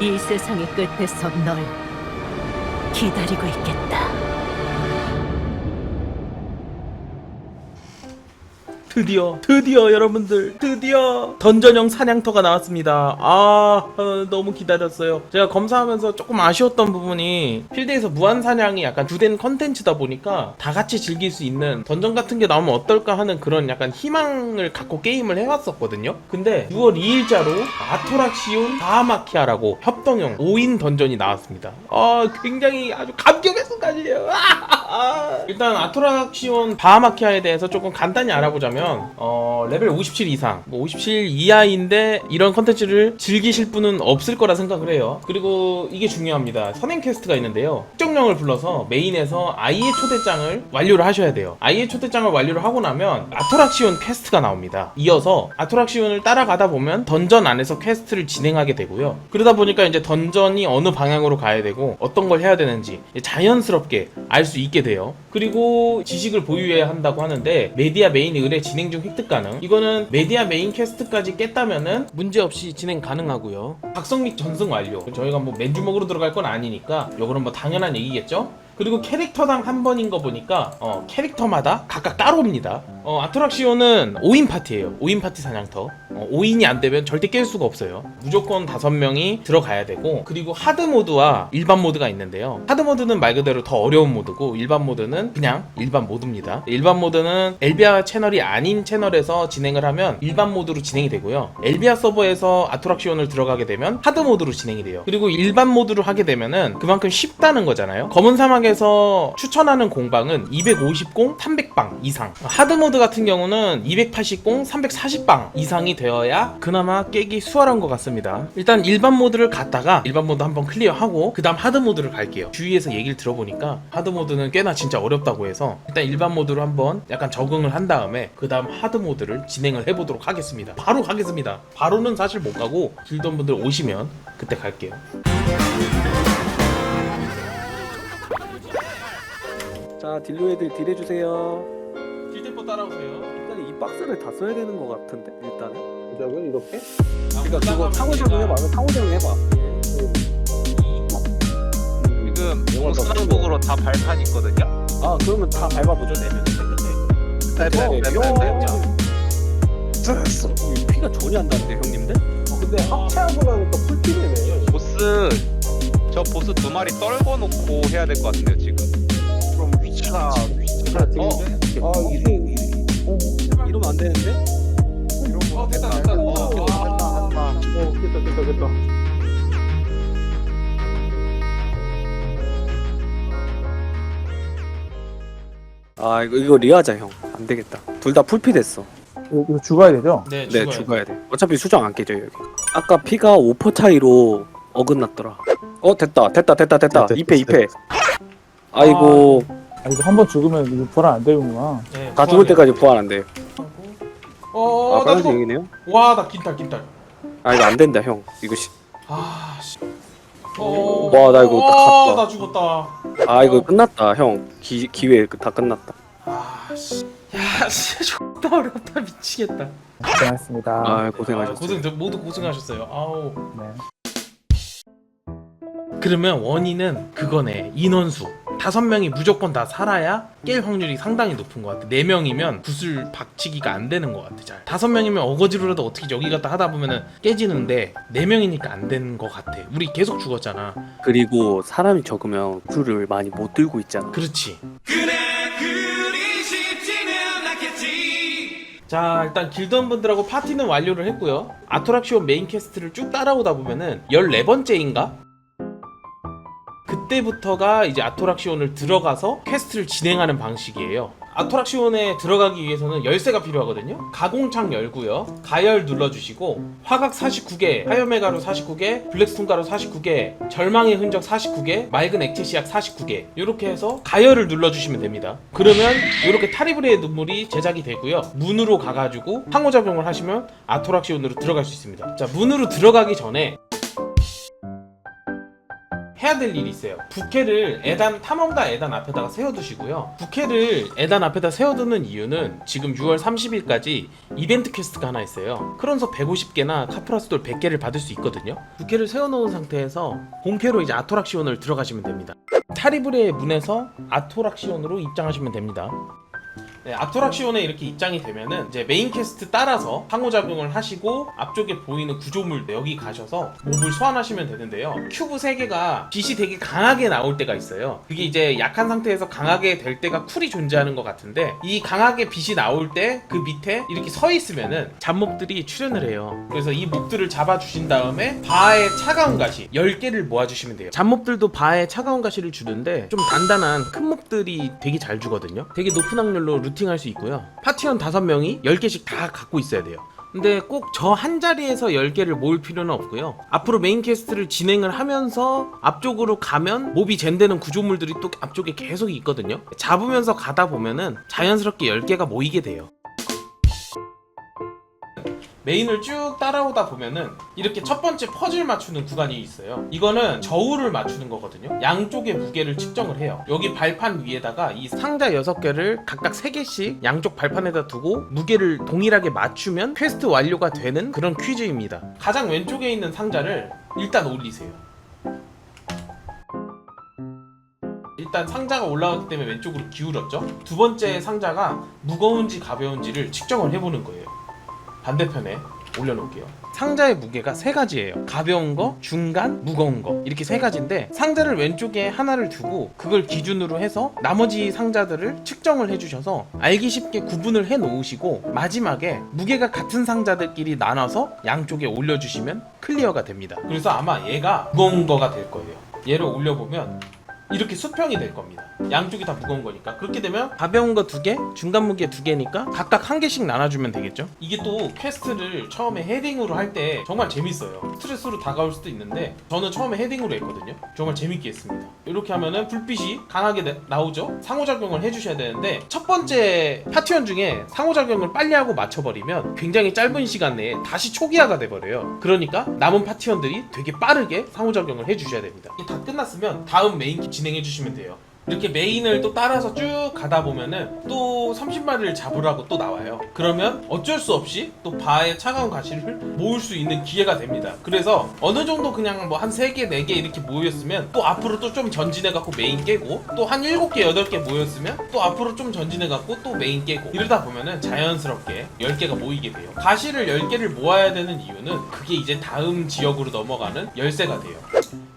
이 세상의 끝에서 널 기다리고 있겠다. 드디어 드디어 여러분들 드디어 던전형 사냥터가 나왔습니다. 아 어, 너무 기다렸어요. 제가 검사하면서 조금 아쉬웠던 부분이 필드에서 무한 사냥이 약간 주된 컨텐츠다 보니까 다 같이 즐길 수 있는 던전 같은 게 나오면 어떨까 하는 그런 약간 희망을 갖고 게임을 해왔었거든요. 근데 6월 2일자로 아토락시온 바하마키아라고 협동형 5인 던전이 나왔습니다. 아 굉장히 아주 감격의 순간이에요. 아, 일단 아토락시온 바하마키아에 대해서 조금 간단히 알아보자면 어, 레벨 57 이상, 뭐 57 이하인데 이런 컨텐츠를 즐기실 분은 없을 거라 생각을 해요. 그리고 이게 중요합니다. 선행 퀘스트가 있는데요. 특정령을 불러서 메인에서 아이의 초대장을 완료를 하셔야 돼요. 아이의 초대장을 완료를 하고 나면 아토락시온 퀘스트가 나옵니다. 이어서 아토락시온을 따라가다 보면 던전 안에서 퀘스트를 진행하게 되고요. 그러다 보니까 이제 던전이 어느 방향으로 가야 되고 어떤 걸 해야 되는지 자연스럽게 알 수 있게 돼요. 그리고 지식을 보유해야 한다고 하는데 메디아 메인 의뢰 진행 중 획득 가능. 이거는 메디아 메인 퀘스트까지 깼다면은 문제 없이 진행 가능하고요. 각성 및 전승 완료. 저희가 뭐 맨주먹으로 들어갈 건 아니니까 요거는 뭐 당연한 얘기겠죠? 그리고 캐릭터당 한 번인 거 보니까 어, 캐릭터마다 각각 따로 옵니다. 어, 아트락시오는 5인 파티예요. 5인 파티 사냥터. 어, 5인이 안 되면 절대 깰 수가 없어요. 무조건 5명이 들어가야 되고 그리고 하드 모드와 일반 모드가 있는데요. 하드 모드는 말 그대로 더 어려운 모드고 일반 모드는 그냥 일반 모드입니다. 일반 모드는 엘비아 채널이 아닌 채널에서 진행을 하면 일반 모드로 진행이 되고요. 엘비아 서버에서 아트락시온을 들어가게 되면 하드 모드로 진행이 돼요. 그리고 일반 모드로 하게 되면은 그만큼 쉽다는 거잖아요. 검은 사막에서 추천하는 공방은 250공 300방 이상. 하드 모드 같은 경우는 280공 340방 이상이 되 어야 그나마 깨기 수월한 것 같습니다. 일단 일반 모드를 갔다가 일반 모드 한번 클리어하고 그 다음 하드 모드를 갈게요. 주위에서 얘기를 들어보니까 하드 모드는 꽤나 진짜 어렵다고 해서 일단 일반 모드로 한번 약간 적응을 한 다음에 그 다음 하드 모드를 진행을 해보도록 하겠습니다. 바로 가겠습니다. 바로는 사실 못 가고 길던 분들 오시면 그때 갈게요. 자 딜로 애들 딜해주세요 길대포 따라오세요. 일단 이 박스를 다 써야 되는 것 같은데 일단은 시작은 이렇게? 그러니까 그거 상호 적용해봐 상호 적용해봐 지금 보스남북으로 다 발판 있거든요. 아 그러면 다 밟아보죠 내면 네, 네, 네, 네, 네. 됐어 피가 전혀 안 나는데 형님들? 근데 합체하고 나니까 풀피네네. 보스 저 보스 두 마리 떨궈 놓고 해야 될 것 같은데요 지금. 그럼 위치가 위치가 어? 아, 이게, 이게, 이러면 안 되는데? 어 됐다 됐다. 어, 어, 어, 아. 어, 됐다, 됐다, 됐다. 아 이거 이거 리하자 형 안 되겠다 둘 다 풀피 됐어 이거, 이거 죽어야 되죠? 네, 네 죽어요. 죽어야 돼 어차피 수정 안 깨져 여기 아까 피가 5% 차이로 어긋났더라 어 됐다 됐다 됐다 됐다 됐다, 2패 됐다. 2패 아이고 아 이거 한 번 죽으면 이거 부활 안 되는구나. 네, 다 죽을 때까지 부활 안 돼. 어, 아나 빨간색 죽어. 얘기네요? 와, 나 긴탈 긴탈. 아 이거 안 된다 형 이거 씨. 아, 씨. 어, 와, 나 이거 딱 아, 갔다. 나 죽었다. 아 이거 끝났다 형 기, 기회 다 끝났다 아, 씨. 야, 진짜 존나 어렵다. 미치겠다. 고생하셨습니다. 아 아, 고생하셨어요 고생 저 모두 고생하셨어요. 아우. 네. 그러면 원인은 그거네. 인원수. 다섯 명이 무조건 다 살아야 깰 확률이 상당히 높은 것 같아. 네 명이면 구슬 박치기가 안 되는 것 같아. 잘. 다섯 명이면 어거지로라도 어떻게 여기 갔다 하다 보면은 깨지는데 네 명이니까 안 되는 것 같아. 우리 계속 죽었잖아. 그리고 사람이 적으면 구를 많이 못 들고 있잖아 그렇지. 자 일단 길던 분들하고 파티는 완료를 했고요 아토락시온 메인 캐스트를 쭉 따라오다 보면은 14번째인가? 그때부터가 이제 아토락시온을 들어가서 퀘스트를 진행하는 방식이에요. 아토락시온에 들어가기 위해서는 열쇠가 필요하거든요. 가공창 열고요. 가열 눌러주시고 화각 49개 화염의 가루 49개 블랙스톤 가루 49개 절망의 흔적 49개 맑은 액체 시약 49개 이렇게 해서 가열을 눌러주시면 됩니다. 그러면 이렇게 타리브레의 눈물이 제작이 되고요. 문으로 가가지고 상호작용을 하시면 아토락시온으로 들어갈 수 있습니다. 자 문으로 들어가기 전에 해야 될 일이 있어요. 부캐를 에단 탐험가 에단 앞에다가 세워두시고요. 부캐를 에단 앞에다 세워두는 이유는 지금 6월 30일까지 이벤트 퀘스트가 하나 있어요. 크론서 150개나 카프라스돌 100개를 받을 수 있거든요. 부캐를 세워놓은 상태에서 본캐로 이제 아토락시온을 들어가시면 됩니다. 타리브레의 문에서 아토락시온으로 입장하시면 됩니다. 네, 아토락시온에 이렇게 입장이 되면은 이제 메인 퀘스트 따라서 상호작용을 하시고 앞쪽에 보이는 구조물 여기 가셔서 몹을 소환하시면 되는데요. 큐브 3개가 빛이 되게 강하게 나올 때가 있어요. 그게 이제 약한 상태에서 강하게 될 때가 쿨이 존재하는 것 같은데 이 강하게 빛이 나올 때 그 밑에 이렇게 서 있으면은 잡몹들이 출현을 해요. 그래서 이 몹들을 잡아주신 다음에 바에 차가운 가시 10개를 모아주시면 돼요. 잡몹들도 바에 차가운 가시를 주는데 좀 단단한 큰 몹들이 되게 잘 주거든요. 되게 높은 확률로 루 팅할 수 있고요. 파티원 5명이 10개씩 다 갖고 있어야 돼요. 근데 꼭 저 한 자리에서 10개를 모을 필요는 없고요. 앞으로 메인 퀘스트를 진행을 하면서 앞쪽으로 가면 몹이 젠되는 구조물들이 또 앞쪽에 계속 있거든요. 잡으면서 가다 보면은 자연스럽게 10개가 모이게 돼요. 메인을 쭉 따라오다 보면은 이렇게 첫 번째 퍼즐 맞추는 구간이 있어요. 이거는 저울을 맞추는 거거든요. 양쪽의 무게를 측정을 해요. 여기 발판 위에다가 이 상자 6개를 각각 3개씩 양쪽 발판에다 두고 무게를 동일하게 맞추면 퀘스트 완료가 되는 그런 퀴즈입니다. 가장 왼쪽에 있는 상자를 일단 올리세요. 일단 상자가 올라갔기 때문에 왼쪽으로 기울었죠. 두 번째 상자가 무거운지 가벼운지를 측정을 해보는 거예요. 반대편에 올려놓을게요. 상자의 무게가 세 가지예요. 가벼운 거, 중간, 무거운 거 이렇게 세 가지인데 상자를 왼쪽에 하나를 두고 그걸 기준으로 해서 나머지 상자들을 측정을 해주셔서 알기 쉽게 구분을 해 놓으시고 마지막에 무게가 같은 상자들끼리 나눠서 양쪽에 올려주시면 클리어가 됩니다. 그래서 아마 얘가 무거운 거가 될 거예요. 얘를 올려보면 이렇게 수평이 될 겁니다. 양쪽이 다 무거운 거니까. 그렇게 되면 가벼운 거 두 개, 중간 무게 두 개니까 각각 한 개씩 나눠주면 되겠죠. 이게 또 퀘스트를 처음에 헤딩으로 할 때 정말 재밌어요. 스트레스로 다가올 수도 있는데 저는 처음에 헤딩으로 했거든요. 정말 재밌게 했습니다. 이렇게 하면은 불빛이 강하게 나- 나오죠. 상호작용을 해주셔야 되는데 첫 번째 파티원 중에 상호작용을 빨리 하고 맞춰버리면 굉장히 짧은 시간 내에 다시 초기화가 돼버려요. 그러니까 남은 파티원들이 되게 빠르게 상호작용을 해주셔야 됩니다. 이게 다 끝났으면 다음 메인 키 진행해 주시면 돼요. 이렇게 메인을 또 따라서 쭉 가다 보면은 또 30마리를 잡으라고 또 나와요. 그러면 어쩔 수 없이 또 바에 차가운 가시를 모을 수 있는 기회가 됩니다. 그래서 어느 정도 그냥 뭐 한 3개, 4개 이렇게 모였으면 또 앞으로 또 좀 전진해갖고 메인 깨고 또 한 7개, 8개 모였으면 또 앞으로 좀 전진해갖고 또 메인 깨고 이러다 보면은 자연스럽게 10개가 모이게 돼요. 가시를 10개를 모아야 되는 이유는 그게 이제 다음 지역으로 넘어가는 열쇠가 돼요.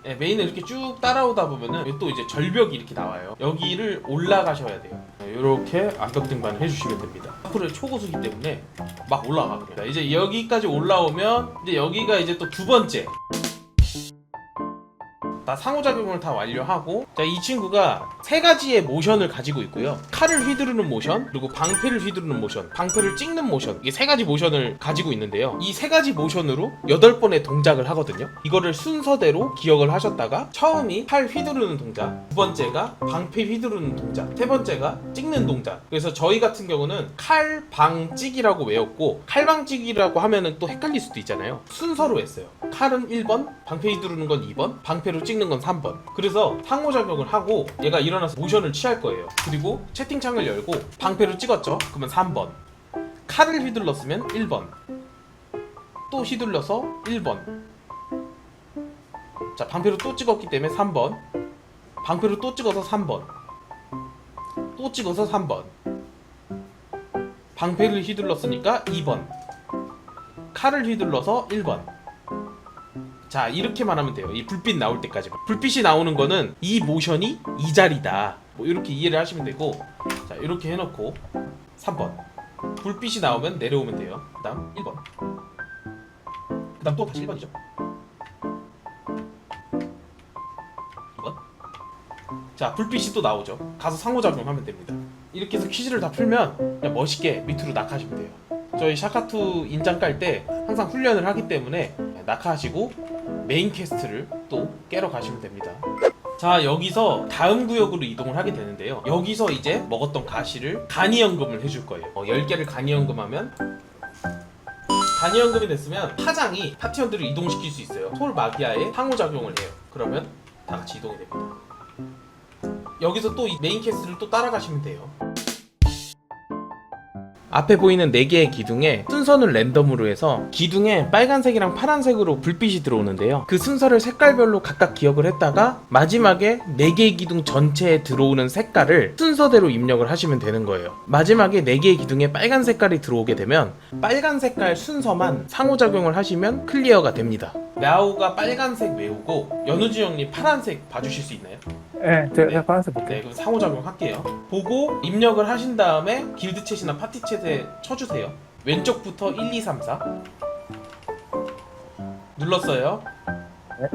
네, 메인을 이렇게 쭉 따라오다 보면은 또 이제 절벽이 이렇게 나와요. 여기를 올라가셔야 돼요. 이렇게 암벽 등반을 해주시면 됩니다. 앞으로 초고수기 때문에 막 올라갑니다. 이제 여기까지 올라오면 이제 여기가 이제 또 두 번째. 다 상호작용을 다 완료하고 자 이 친구가 세 가지의 모션을 가지고 있고요. 칼을 휘두르는 모션 그리고 방패를 휘두르는 모션 방패를 찍는 모션 이게 세 가지 모션을 가지고 있는데요. 이 세 가지 모션으로 여덟 번의 동작을 하거든요. 이거를 순서대로 기억을 하셨다가 처음이 칼 휘두르는 동작 두 번째가 방패 휘두르는 동작 세 번째가 찍는 동작. 그래서 저희 같은 경우는 칼 방 찍이라고 외웠고 칼방찍이라고 하면은 또 헷갈릴 수도 있잖아요. 순서로 했어요. 칼은 1번 방패 휘두르는 건 2번 방패로 찍는 건 3번. 그래서 상호 작용을 하고 얘가 일어나서 모션을 취할 거예요. 그리고 채팅창을 열고 방패로 찍었죠. 그러면 3번. 칼을 휘둘렀으면 1번. 또 휘둘러서 1번. 자 방패로 또 찍었기 때문에 3번. 방패로 또 찍어서 3번. 또 찍어서 3번. 방패를 휘둘렀으니까 2번. 칼을 휘둘러서 1번 자 이렇게만 하면 돼요. 이 불빛 나올 때까지만 불빛이 나오는 거는 이 모션이 이 자리다. 뭐 이렇게 이해를 하시면 되고. 자 이렇게 해놓고 3번. 불빛이 나오면 내려오면 돼요. 그 다음 1번. 그 다음 또 다시 1번이죠. 2번. 자 불빛이 또 나오죠. 가서 상호작용하면 됩니다. 이렇게 해서 퀴즈를 다 풀면 그냥 멋있게 밑으로 낙하시면 돼요. 저희 샤카투 인장 깔 때 항상 훈련을 하기 때문에 낙하하시고 메인 퀘스트를 또 깨러 가시면 됩니다. 자 여기서 다음 구역으로 이동을 하게 되는데요. 여기서 이제 먹었던 가시를 간이연금을 해줄 거예요. 어, 10개를 간이연금하면 간이연금이 됐으면 파장이 파티원들을 이동시킬 수 있어요. 톨 마기아에 상호작용을 해요. 그러면 다 같이 이동이 됩니다. 여기서 또이 메인 캐스트를 또 따라가시면 돼요. 앞에 보이는 4개의 기둥에 순서는 랜덤으로 해서 기둥에 빨간색이랑 파란색으로 불빛이 들어오는데요. 그 순서를 색깔별로 각각 기억을 했다가 마지막에 4개의 기둥 전체에 들어오는 색깔을 순서대로 입력을 하시면 되는 거예요. 마지막에 4개의 기둥에 빨간 색깔이 들어오게 되면 빨간 색깔 순서만 상호작용을 하시면 클리어가 됩니다. 야오가 빨간색 외우고 연우지 형님 파란색 봐주실 수 있나요? 네, 제가 네. 파란색 볼게요. 네, 그럼 상호작용 할게요. 보고 입력을 하신 다음에 길드 챗이나 파티 챗에 쳐주세요. 왼쪽부터 1, 2, 3, 4. 눌렀어요. 네.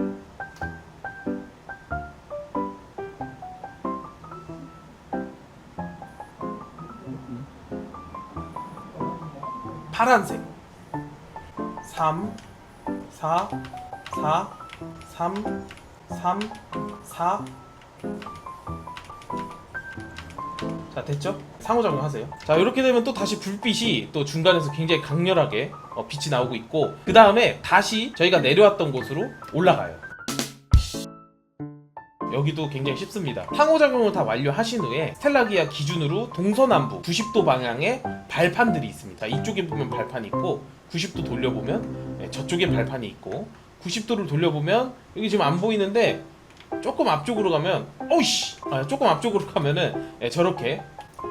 파란색. 3, 4, 4, 3, 3, 4. 자 됐죠? 상호작용 하세요. 자 이렇게 되면 또 다시 불빛이 또 중간에서 굉장히 강렬하게 어, 빛이 나오고 있고 그 다음에 다시 저희가 내려왔던 곳으로 올라가요. 여기도 굉장히 쉽습니다. 상호작용을 다 완료하신 후에 스텔라기아 기준으로 동서남부 90도 방향에 발판들이 있습니다. 이쪽에 보면 발판이 있고 90도 돌려보면 네, 저쪽에 발판이 있고 90도를 돌려보면 여기 지금 안 보이는데 조금 앞쪽으로 가면 어이씨 아, 조금 앞쪽으로 가면은 예, 저렇게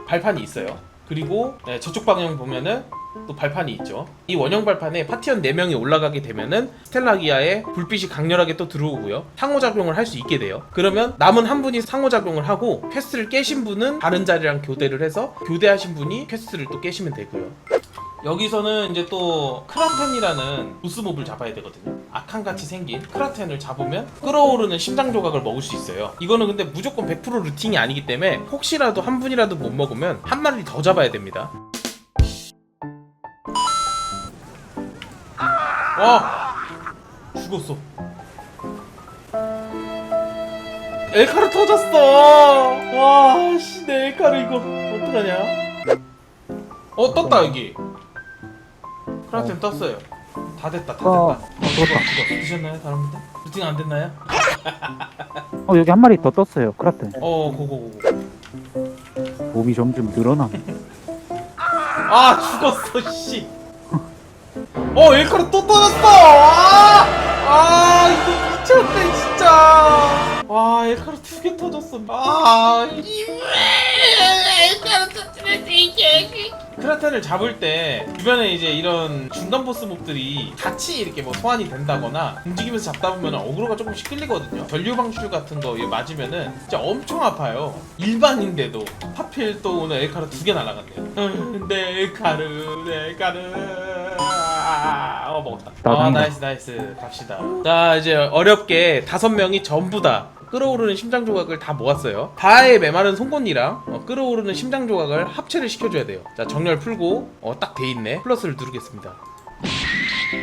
발판이 있어요. 그리고 예, 저쪽 방향 보면은 또 발판이 있죠. 이 원형 발판에 파티원 4명이 올라가게 되면은 스텔라기아에 불빛이 강렬하게 또 들어오고요. 상호작용을 할 수 있게 돼요. 그러면 남은 한 분이 상호작용을 하고 퀘스트를 깨신 분은 다른 자리랑 교대를 해서 교대하신 분이 퀘스트를 또 깨시면 되고요. 여기서는 이제 또 크라텐이라는 보스몹을 잡아야 되거든요. 악한같이 생긴 크라텐을 잡으면 끓어오르는 심장 조각을 먹을 수 있어요. 이거는 근데 무조건 100% 루팅이 아니기 때문에 혹시라도 한 분이라도 못 먹으면 한 마리 더 잡아야 됩니다. 와 죽었어. 엘카르 터졌어. 와, 씨, 내 엘카르 이거 어떡하냐? 어 떴다 여기. 크라텐 떴어요. 다 됐다, 다 됐다. 어, 어, 죽었다. 드셨나요, 다른 분들? 루팅 안 됐나요? 어, 여기 한 마리 더 떴어요. 크라텐. 어, 고고 고고. 몸이 점점 늘어나. 아, 죽었어, 씨. 어, 엘카르 또 떨어졌어. 아, 아, 이거 미쳤네, 진짜. 와, 엘카르 두개 터졌어. 아, 이 크라텐을 잡을 때 주변에 이제 이런 중간 보스 몹들이 같이 이렇게 뭐 소환이 된다거나 움직이면서 잡다 보면 어그로가 조금씩 끌리거든요. 전류 방출 같은 거 맞으면은 진짜 엄청 아파요. 일반인데도 하필 또 오늘 엘카르 두 개 날아갔네요. 음, 내 엘카르, 내 엘카르. 아, 어 먹었다. 아. 나이스 나이스 갑시다. 자 이제 어렵게 다섯 명이 전부 다 끓어오르는 심장 조각을 다 모았어요. 바에 메마른 송곳니랑 어, 끓어오르는 심장 조각을 합체를 시켜줘야 돼요. 자 정렬 풀고 어, 딱 돼 있네. 플러스를 누르겠습니다.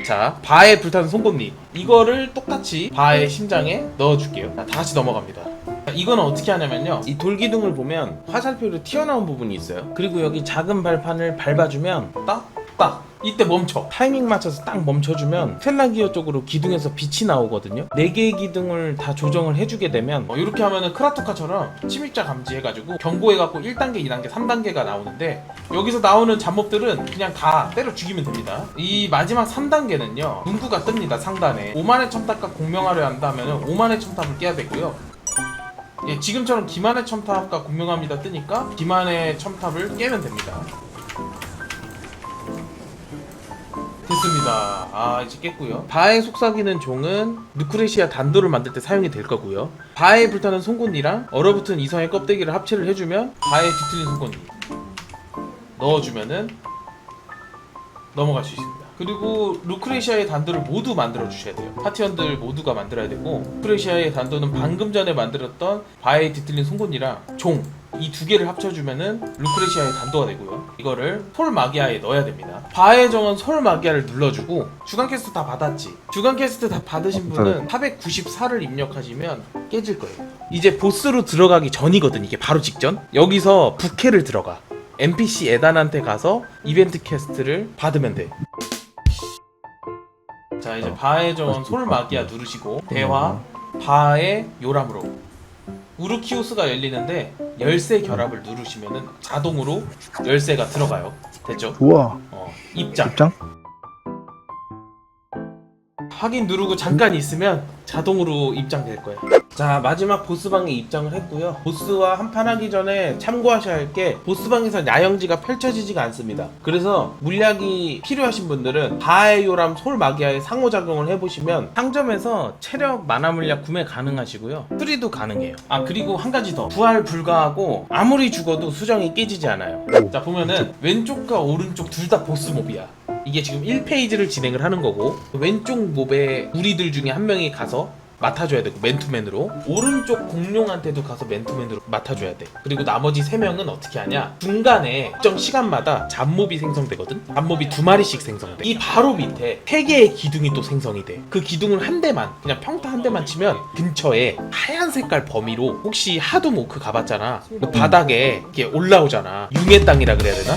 자 바에 불타는 송곳니 이거를 똑같이 바의 심장에 넣어줄게요. 자, 다 같이 넘어갑니다. 자, 이거는 어떻게 하냐면요. 이 돌기둥을 보면 화살표로 튀어나온 부분이 있어요. 그리고 여기 작은 발판을 밟아주면 딱 딱. 이때 멈춰. 타이밍 맞춰서 딱 멈춰주면 텔라기어 쪽으로 기둥에서 빛이 나오거든요. 4개의 기둥을 다 조정을 해주게 되면 어, 이렇게 하면은 크라토카처럼 침입자 감지해가지고 경고해갖고 1단계 2단계 3단계가 나오는데 여기서 나오는 잡몹들은 그냥 다 때려 죽이면 됩니다. 이 마지막 3단계는요 문구가 뜹니다 상단에. 오만의 첨탑과 공명하려 한다면 오만의 첨탑을 깨야 되고요. 예, 지금처럼 기만의 첨탑과 공명합니다 뜨니까 기만의 첨탑을 깨면 됩니다 됐습니다. 아 이제 깼고요. 바에 속삭이는 종은 누크레시아 단도를 만들 때 사용이 될 거고요. 바에 불타는 송곳니랑 얼어붙은 이성의 껍데기를 합체를 해주면 바에 뒤틀린 송곳니 넣어주면은 넘어갈 수 있습니다. 그리고 루크레시아의 단도를 모두 만들어 주셔야 돼요. 파티원들 모두가 만들어야 되고 루크레시아의 단도는 방금 전에 만들었던 바에 뒤틀린 송곳니랑 종 이 두 개를 합쳐주면은 루크레시아의 단도가 되고요. 이거를 솔 마기아에 넣어야 됩니다. 바의 정은 솔 마기아를 눌러주고 주간 캐스트 다 받았지. 주간 캐스트 다 받으신 분은 494를 입력하시면 깨질 거예요. 이제 보스로 들어가기 전이거든 이게 바로 직전. 여기서 부캐를 들어가. NPC 에단한테 가서 이벤트 캐스트를 받으면 돼. 자 이제 바의 정원 솔 마기아 누르시고 대화 바의 요람으로 우르키오스가 열리는데 열쇠 결합을 누르시면은 자동으로 열쇠가 들어가요. 됐죠? 우와 어, 입장. 입장? 확인 누르고 잠깐 있으면 자동으로 입장될 거예요. 자 마지막 보스방에 입장을 했고요. 보스와 한판 하기 전에 참고하셔야 할 게 보스방에서 야영지가 펼쳐지지가 않습니다. 그래서 물약이 필요하신 분들은 바에요람 솔마기아의 상호작용을 해보시면 상점에서 체력 만화 물약 구매 가능하시고요. 수리도 가능해요. 아 그리고 한 가지 더 부활 불가하고 아무리 죽어도 수정이 깨지지 않아요. 자 보면은 왼쪽과 오른쪽 둘 다 보스 몹이야. 이게 지금 1페이지를 진행을 하는 거고 왼쪽 몹의 우리들 중에 한 명이 가서 맡아줘야 되고 맨투맨으로. 오른쪽 공룡한테도 가서 맨투맨으로 맡아줘야 돼. 그리고 나머지 세 명은 어떻게 하냐? 중간에 특정 시간마다 잡몹이 생성되거든? 잡몹이 두 마리씩 생성돼. 이 바로 밑에 세 개의 기둥이 또 생성이 돼그 기둥을 한 대만 그냥 평타 한 대만 치면 근처에 하얀 색깔 범위로 혹시 하도 모크 가봤잖아. 그 바닥에 이렇게 올라오잖아. 융의 땅이라 그래야 되나?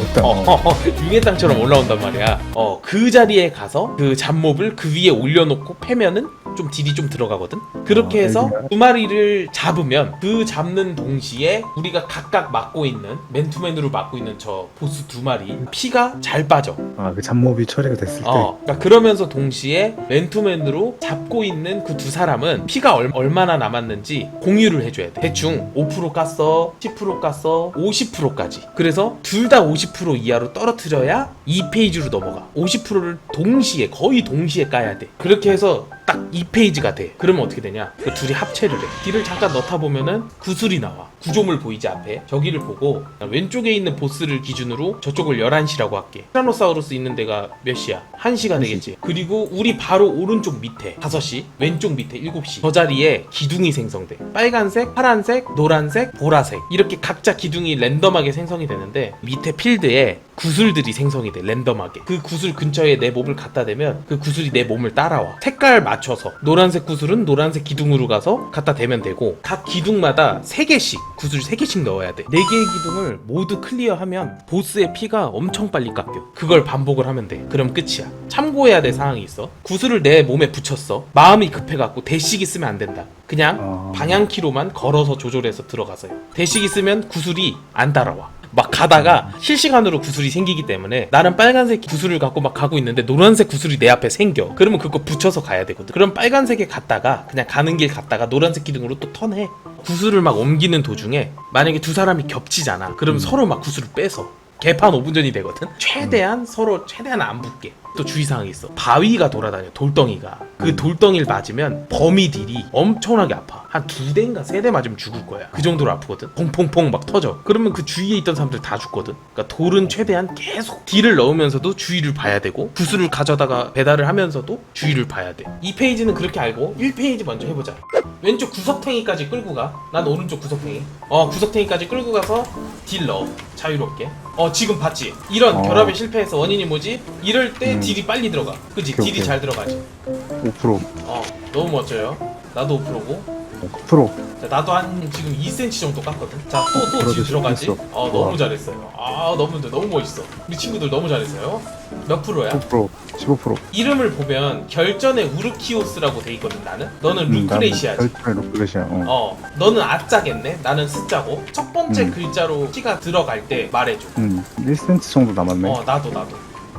일단 어, 어, 어, 융의 땅처럼 올라온단 말이야. 어, 그 자리에 가서 그 잡몹을 그 위에 올려놓고 패면은 좀 딜이 좀 들어가거든. 그렇게 아, 해서 알겠네. 두 마리를 잡으면 그 잡는 동시에 우리가 각각 맡고 있는 맨투맨으로 맡고 있는 저 보스 두 마리 피가 잘 빠져. 아 그 잡몹이 처리가 됐을 때 어, 그러니까 그러면서 동시에 맨투맨으로 잡고 있는 그 두 사람은 피가 얼, 얼마나 남았는지 공유를 해줘야 돼. 대충 5% 깠어, 10% 깠어, 50%까지. 그래서 둘 다 50% 이하로 떨어뜨려야 2페이지로 넘어가. 50%를 동시에 거의 동시에 까야 돼. 그렇게 해서 딱 2페이지가 돼. 그러면 어떻게 되냐? 그 둘이 합체를 해. 딜을 잠깐 넣다 보면은 구슬이 나와. 구조물 보이지 앞에? 저기를 보고 왼쪽에 있는 보스를 기준으로 저쪽을 11시라고 할게. 티라노사우루스 있는 데가 몇 시야? 1시가 되겠지. 그리고 우리 바로 오른쪽 밑에 5시, 왼쪽 밑에 7시. 저 자리에 기둥이 생성돼. 빨간색, 파란색, 노란색, 보라색. 이렇게 각자 기둥이 랜덤하게 생성이 되는데 밑에 필드에 구슬들이 생성이 돼 랜덤하게 그 구슬 근처에 내 몸을 갖다 대면 그 구슬이 내 몸을 따라와 색깔 맞춰서 노란색 구슬은 노란색 기둥으로 가서 갖다 대면 되고 각 기둥마다 3개씩 구슬 3개씩 넣어야 돼. 4개의 기둥을 모두 클리어하면 보스의 피가 엄청 빨리 깎여. 그걸 반복을 하면 돼. 그럼 끝이야. 참고해야 될 사항이 있어. 구슬을 내 몸에 붙였어. 마음이 급해갖고 대시기 쓰면 안 된다. 그냥 아. 방향키로만 걸어서 조절해서 들어가서요. 대시기 쓰면 구슬이 안 따라와 막 가다가 실시간으로 구슬이 생기기 때문에 나는 빨간색 구슬을 갖고 막 가고 있는데 노란색 구슬이 내 앞에 생겨. 그러면 그거 붙여서 가야 되거든. 그럼 빨간색에 갔다가 그냥 가는 길 갔다가 노란색 기둥으로 또 턴해. 구슬을 막 옮기는 도중에 만약에 두 사람이 겹치잖아. 그럼 서로 막 구슬을 빼서. 개판 5분 전이 되거든. 최대한 서로 최대한 안 붙게 또 주의사항이 있어. 바위가 돌아다녀 돌덩이가. 그 돌덩이를 맞으면 범위 딜이 엄청나게 아파. 한 두 대인가 세 대 맞으면 죽을 거야. 그 정도로 아프거든. 퐁퐁퐁 막 터져. 그러면 그 주위에 있던 사람들 다 죽거든. 그러니까 돌은 최대한 계속 딜을 넣으면서도 주위를 봐야 되고 구슬을 가져다가 배달을 하면서도 주위를 봐야 돼이 페이지는 그렇게 알고 1페이지 먼저 해보자. 왼쪽 구석탱이까지 끌고 가난 오른쪽 구석탱이. 어 구석탱이까지 끌고 가서 딜 넣어. 자유롭게. 어 지금 봤지? 이런 어. 결합에 실패해서 원인이 뭐지? 이럴 때 음. 딜이 빨리 들어가. 그지 오케이, 딜이 오케이. 잘 들어가지. 5%어 너무 멋져요. 나도 5%고. 9% 자, 나도 한 지금 2cm 정도 깠거든. 자 또또딜 그래도 들어가지? 잘했어. 어 너무 와. 잘했어요. 아 너무 너무 멋있어. 우리 친구들 너무 잘했어요. 몇 프로야? 9% 15% 이름을 보면 결전의 우르키오스라고 돼 있거든 나는. 너는 음, 루크레이시아지. 나는 루크레시아 어. 어 너는 아짜겠네? 나는 스짜고. 첫 번째 음. 글자로 키가 들어갈 때 말해줘. 음 1cm 정도 남았네. 어 나도 나도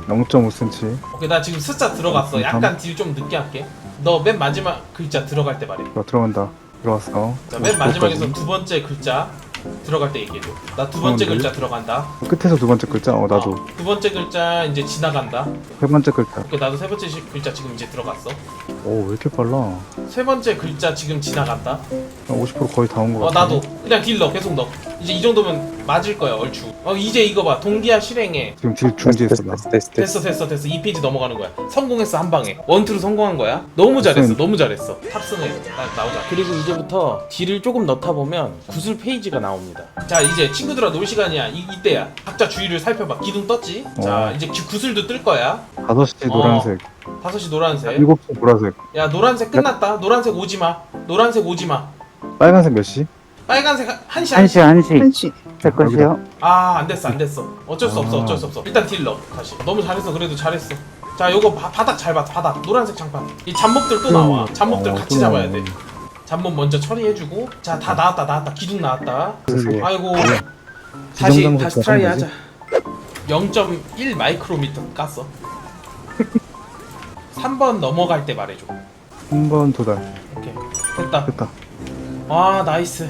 0.5cm 오케이 나 지금 스짜 들어갔어. 약간 딜 좀 늦게 할게. 너 맨 마지막 글자 들어갈 때 말해. 어, 들어간다. 들어왔어. 자맨 마지막에서 50%까지. 두 번째 글자 들어갈 때 얘기해줘. 나 두 번째 어, 글자 들어간다. 끝에서 두 번째 글자? 어 나도. 어, 두 번째 글자 이제 지나간다. 세 번째 글자. 오케이 나도 세 번째 시- 글자 지금 이제 들어갔어. 오 왜 이렇게 빨라? 세 번째 글자 지금 지나간다. 50% 거의 다 온 거 어 같아 나도 그냥 딜 넣어 계속 넣어 이제 이 정도면 맞을 거야 얼추. 어 이제 이거 봐. 동기화 실행해. 지금 딜 중지했어 나. 됐어 됐어 됐어. 2페이지 넘어가는 거야. 성공했어 한 방에. 원투로 성공한 거야? 너무 잘했어 탑승. 너무 잘했어. 탑승해 나, 나오자. 그리고 이제부터 딜을 조금 넣다 보면 구슬 페이지가 나옵니다. 자 이제 친구들아 놀 시간이야. 이, 이때야. 각자 주위를 살펴봐. 기둥 떴지? 자 어. 이제 기- 구슬도 뜰 거야. 5시 어. 노란색. 5시 노란색. 7시 보라색. 야 노란색 끝났다. 노란색 오지마. 노란색 오지마. 빨간색 몇 시? 빨간색 한- 한시 한시. 1시. 1시 1시 될 것이요? 아 안 됐어 안 됐어. 어쩔 수 없어 아. 어쩔 수 없어. 일단 딜 넣어 다시. 너무 잘했어 그래도 잘했어. 자 요거 바, 바닥 잘 봐 바닥. 노란색 장판. 이 잡목들 또 나와. 음. 잡목들 어, 같이 또 잡아야 나오네. 돼 잠번 먼저 처리해주고. 자 다 나왔다 나왔다. 기둥 나왔다. 아이고. 이 다시 다시 트라이 하자. 0.1 마이크로미터 깠어. 3번 넘어갈 때 말해줘. 한번 도달. 오케이. 됐다. 됐다. 아 나이스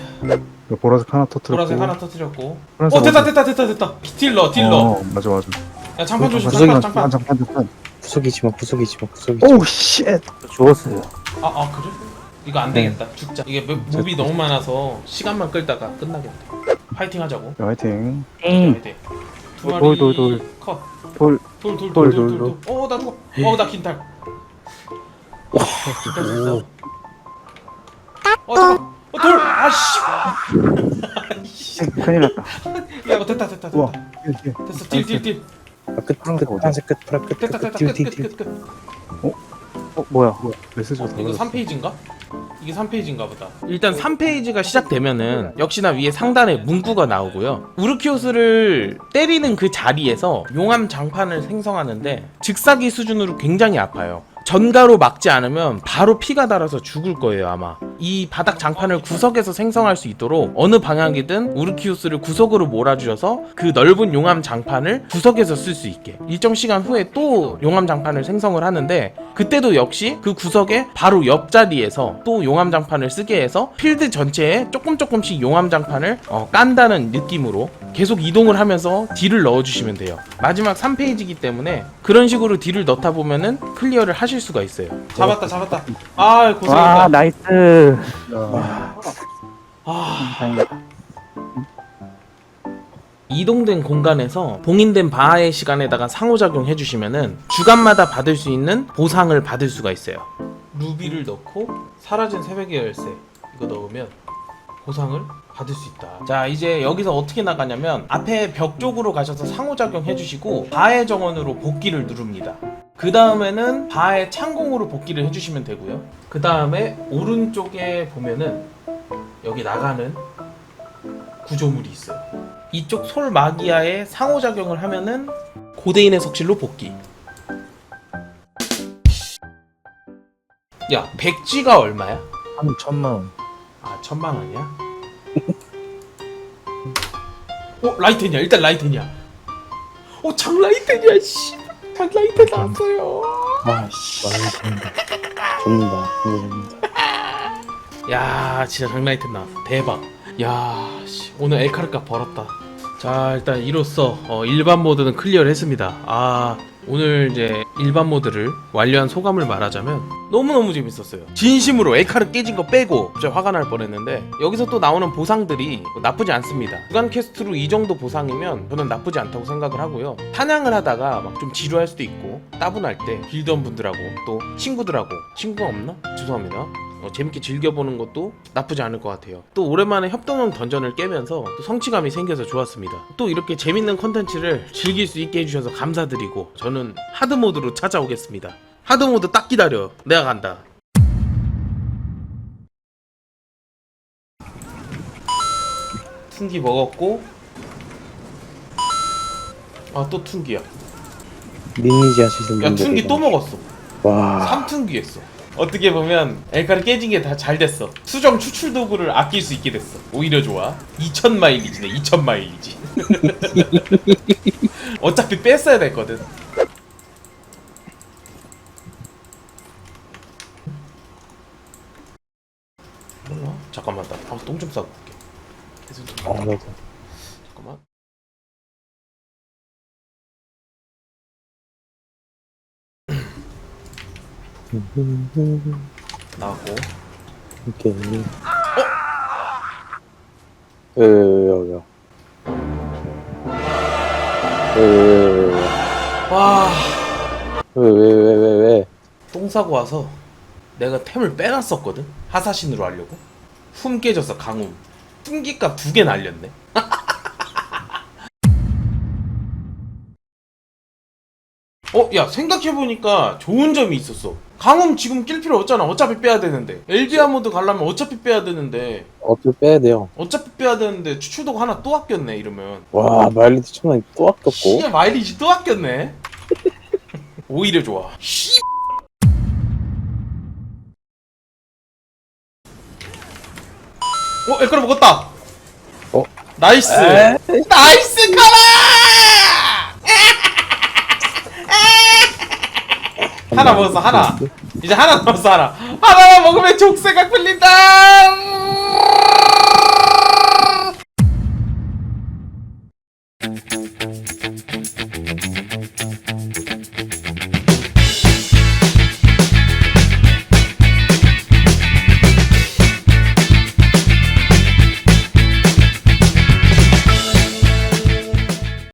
이거 보라색 하나 터뜨렸고. 보라색 하나 터뜨렸고 어 됐다 어디? 됐다 됐다 됐다 딜러 딜러 어, 맞아 맞아. 야 장판 조심 구석이나 장판 장판 장판 장판. 부속이지 마, 부속이지 마, 부속이지 마. 오 쉣. 죽었어요. 아, 아 그래? 이거 안 되겠다 죽자 이게 몹- 몹이 너무 많아서 시간만 끌다가 끝나겠다 파이팅 하자고 야, 화이팅. 땡. 파이팅 두 돌, 마리 돌, 돌. 컷 돌. 돌, 돌, 돌, 돌, 돌, 돌, 돌, 돌. 어, 나 죽어. 어, 나 긴탈. 긴탈 됐어. 어, 잠깐. 어, 돌. 아, 씨. 큰일 났다. 야, 어, 됐다, 됐다, 우와. 됐다. 됐어. 딜, 딜, 딜. 아, 끝, 끝, 파란색 끝, 파란 끝, 끝, 됐다, 끝, 됐다. 끝, 끝. 어, 뭐야? 메시지가 다 이거 걸렸어. 3페이지인가? 이게 3페이지인가 보다. 일단 3페이지가 시작되면은 역시나 위에 상단에 문구가 나오고요. 우르키오스를 때리는 그 자리에서 용암 장판을 생성하는데 즉사기 수준으로 굉장히 아파요. 전가로 막지 않으면 바로 피가 달아서 죽을 거예요 아마. 이 바닥 장판을 구석에서 생성할 수 있도록 어느 방향이든 우르키우스를 구석으로 몰아주셔서 그 넓은 용암 장판을 구석에서 쓸 수 있게. 일정 시간 후에 또 용암 장판을 생성을 하는데 그때도 역시 그 구석의 바로 옆자리에서 또 용암 장판을 쓰게 해서 필드 전체에 조금 조금씩 용암 장판을 어, 깐다는 느낌으로 계속 이동을 하면서 딜을 넣어주시면 돼요. 마지막 3페이지이기 때문에 그런 식으로 딜을 넣다 보면은 클리어를 하실 수가 있어요 잡았다 잡았다 아 와, 고생했다 나이스. 야, 아 다행이다. 이동된 공간에서 봉인된 바하의 시간에다가 상호작용 해주시면은 주간마다 받을 수 있는 보상을 받을 수가 있어요. 루비를 넣고 사라진 새벽의 열쇠 이거 넣으면 보상을 받을 수 있다. 자 이제 여기서 어떻게 나가냐면 앞에 벽 쪽으로 가셔서 상호작용 해주시고 바의 정원으로 복귀를 누릅니다. 그 다음에는 바의 창공으로 복귀를 해주시면 되고요. 그 다음에 오른쪽에 보면은 여기 나가는 구조물이 있어요. 이쪽 솔마기아에 상호작용을 하면은 고대인의 석실로 복귀. 야, 백지가 얼마야? 한 천만 원. 아, 천만 원이야? 어, 라이텐이야. 일단 라이텐이야. 어, 장 라이텐이야. 씨. 장 라이텐 나왔어요. 아, 씨. 많이 죽는다. 죽는다. 야, 진짜 장 라이텐 나왔어. 대박. 야, 씨. 오늘 엘카르값 벌었다. 자, 일단 이로써 어, 일반 모드는 클리어를 했습니다. 아, 오늘 이제 일반 모드를 완료한 소감을 말하자면 너무너무 재밌었어요. 진심으로 에카르 깨진 거 빼고 진짜 화가 날 뻔했는데 여기서 또 나오는 보상들이 나쁘지 않습니다. 주간 퀘스트로 이 정도 보상이면 저는 나쁘지 않다고 생각을 하고요. 사냥을 하다가 막 좀 지루할 수도 있고 따분할 때 길드원 분들하고 또 친구들하고 친구가 없나? 죄송합니다. 어, 재밌게 즐겨보는 것도 나쁘지 않을 것 같아요. 또 오랜만에 협동형 던전을 깨면서 또 성취감이 생겨서 좋았습니다. 또 이렇게 재밌는 컨텐츠를 즐길 수 있게 해주셔서 감사드리고 저는 하드 모드로 찾아오겠습니다. 하드 모드 딱 기다려. 내가 간다. 퉁기 먹었고 아 또 퉁기야. 리니지 하시는 야 분들. 퉁기 또 먹었어. 와. 삼퉁기 했어. 어떻게 보면 엘카를 깨진 게 다 잘 됐어. 수정 추출 도구를 아낄 수 있게 됐어. 오히려 좋아. 2000 마일리지네. 2000 마일리지. 어차피 뺐어야 됐거든. 잠깐만 나 바로 똥좀 싸고 올게. 계속 좀 아, 나도. 잠깐만. 나왔고. 오케이. 왜, 왜, 왜, 왜, 왜, 왜, 와. 왜, 왜, 왜, 왜, 왜, 왜, 똥 싸고 와서 내가 템을 빼놨었거든 하사신으로 하려고 훔 깨져서 강움 뚱기값 두 개 날렸네. 어? 야 생각해보니까 좋은 점이 있었어. 강움 지금 낄 필요 없잖아. 어차피 빼야 되는데. 엘비아 모드 가려면 어차피 빼야 되는데. 어떻게 빼야 돼요? 어차피 빼야 되는데 추출도가 하나 또 아꼈네 이러면. 와, 마일리지 천 원이 또 아꼈고. 씨야 마일리지 또 아꼈네. 오히려 좋아 어, 에크로 먹었다. 어? 나이스. 에이. 나이스 카라. 하나 먹었어 하나. 이제 하나 남았어 하나. 하나 먹으면 족쇄가 풀린다.